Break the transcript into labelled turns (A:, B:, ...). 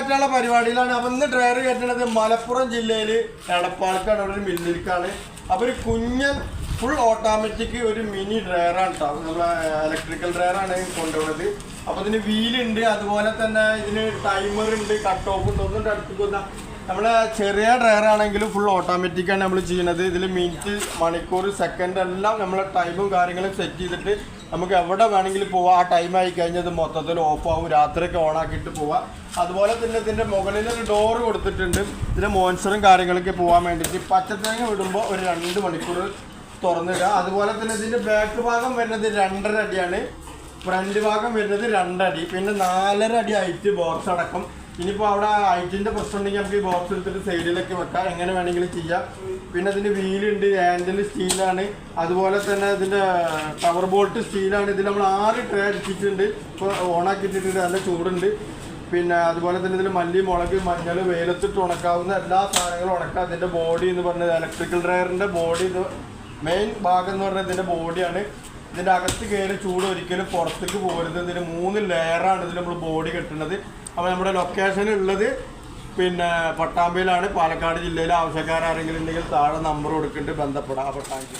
A: കയറ്റാനുള്ള പരിപാടിയിലാണ്. അപ്പൊ ഇന്ന് ഡ്രയർ കയറ്റണത് മലപ്പുറം ജില്ലയിൽ എടപ്പാളക്കാണ് അവിടെ ഒരു മില്ലിലേക്കാണ് അപ്പൊ ഒരു കുഞ്ഞൻ ഫുൾ ഓട്ടോമാറ്റിക് ഒരു മിനി ഡ്രയറാണ് കേട്ടോ നമ്മളെ ഇലക്ട്രിക്കൽ ഡ്രയറാണ് കൊണ്ടുപോകുന്നത് അപ്പൊ ഇതിന് വീലുണ്ട് അതുപോലെ തന്നെ ഇതിന് ടൈമർ ഉണ്ട്. കട്ട് ഓഫ് ഒന്നും അടുത്തുക്കുന്ന നമ്മളെ ചെറിയ ഡ്രയർ ആണെങ്കിലും ഫുൾ ഓട്ടോമാറ്റിക്കാണ് നമ്മൾ ചെയ്യുന്നത്. ഇതിൽ മിനിറ്റ് മണിക്കൂർ സെക്കൻഡ് എല്ലാം നമ്മൾ ടൈമും കാര്യങ്ങളും സെറ്റ് ചെയ്തിട്ട് നമുക്ക് എവിടെ വേണമെങ്കിലും പോവാം. ആ ടൈം ആയി കഴിഞ്ഞാൽ മൊത്തത്തിൽ ഓഫ് ആവും. രാത്രിയൊക്കെ ഓണാക്കിയിട്ട് പോവാം. അതുപോലെ തന്നെ ഇതിന്റെ മുകളിൽ ഒരു ഡോർ കൊടുത്തിട്ടുണ്ട് ഇതിന്റെ മോൻസറും കാര്യങ്ങളൊക്കെ പോകാൻ വേണ്ടിയിട്ട് പച്ചത്തേങ്ങ വിടുമ്പോൾ ഒരു രണ്ട് മണിക്കൂർ തുറന്നിടുക. അതുപോലെ തന്നെ ഇതിന്റെ ബാക്ക് ഭാഗം വരുന്നത് രണ്ടര അടിയാണ്. ഫ്രണ്ട് ഭാഗം വരുന്നത് രണ്ടടി. പിന്നെ നാലര അടി ഹൈറ്റ് ബോക്സ് അടക്കം ഇനിയിപ്പോൾ അവിടെ ഹൈറ്റിന്റെ പ്രശ്നം ഉണ്ടെങ്കിൽ നമുക്ക് ഈ ബോക്സ് എടുത്തിട്ട് സൈഡിലൊക്കെ വെക്കാം. എങ്ങനെ വേണമെങ്കിലും ചെയ്യാം. പിന്നെ ഇതിന് വീലുണ്ട് ഹാൻഡിൽ സ്റ്റീലാണ് അതുപോലെ തന്നെ ഇതിന്റെ ടവർ ബോൾട്ട് സ്റ്റീലാണ് ഇതിൽ നമ്മൾ ആറ് ട്രേ അടിച്ചിട്ടുണ്ട്. ഇപ്പോൾ ഓണാക്കി ഇട്ടിട്ടുണ്ട് നല്ല ചൂടുണ്ട്. പിന്നെ അതുപോലെ തന്നെ ഇതിൽ മല്ലി മുളക് മഞ്ഞൾ വെയിലത്തിട്ട് ഉണക്കാവുന്ന എല്ലാ സാധനങ്ങളും ഉണക്കാം. ഇതിന്റെ ബോഡി എന്ന് പറഞ്ഞത് ഇലക്ട്രിക്കൽ ഡ്രയറിന്റെ ബോഡി മെയിൻ ഭാഗം എന്ന് പറഞ്ഞാൽ ഇതിന്റെ ബോഡിയാണ് ഇതിന്റെ അകത്ത് കയറി ചൂട് ഒരിക്കലും പുറത്തേക്ക് പോകരുത്. ഇതിന് മൂന്ന് ലെയറാണ് ഇതിൽ നമ്മൾ ബോഡി കെട്ടുന്നത് അപ്പോൾ നമ്മുടെ ലൊക്കേഷൻ ഉള്ളത് പിന്നെ പട്ടാമ്പിയിലാണ്. പാലക്കാട് ജില്ലയിൽ ആവശ്യക്കാരെങ്കിലും ഉണ്ടെങ്കിൽ താഴെ നമ്പർ കൊടുക്കുന്നുണ്ട് ബന്ധപ്പെടാം. പട്ടാമ്പി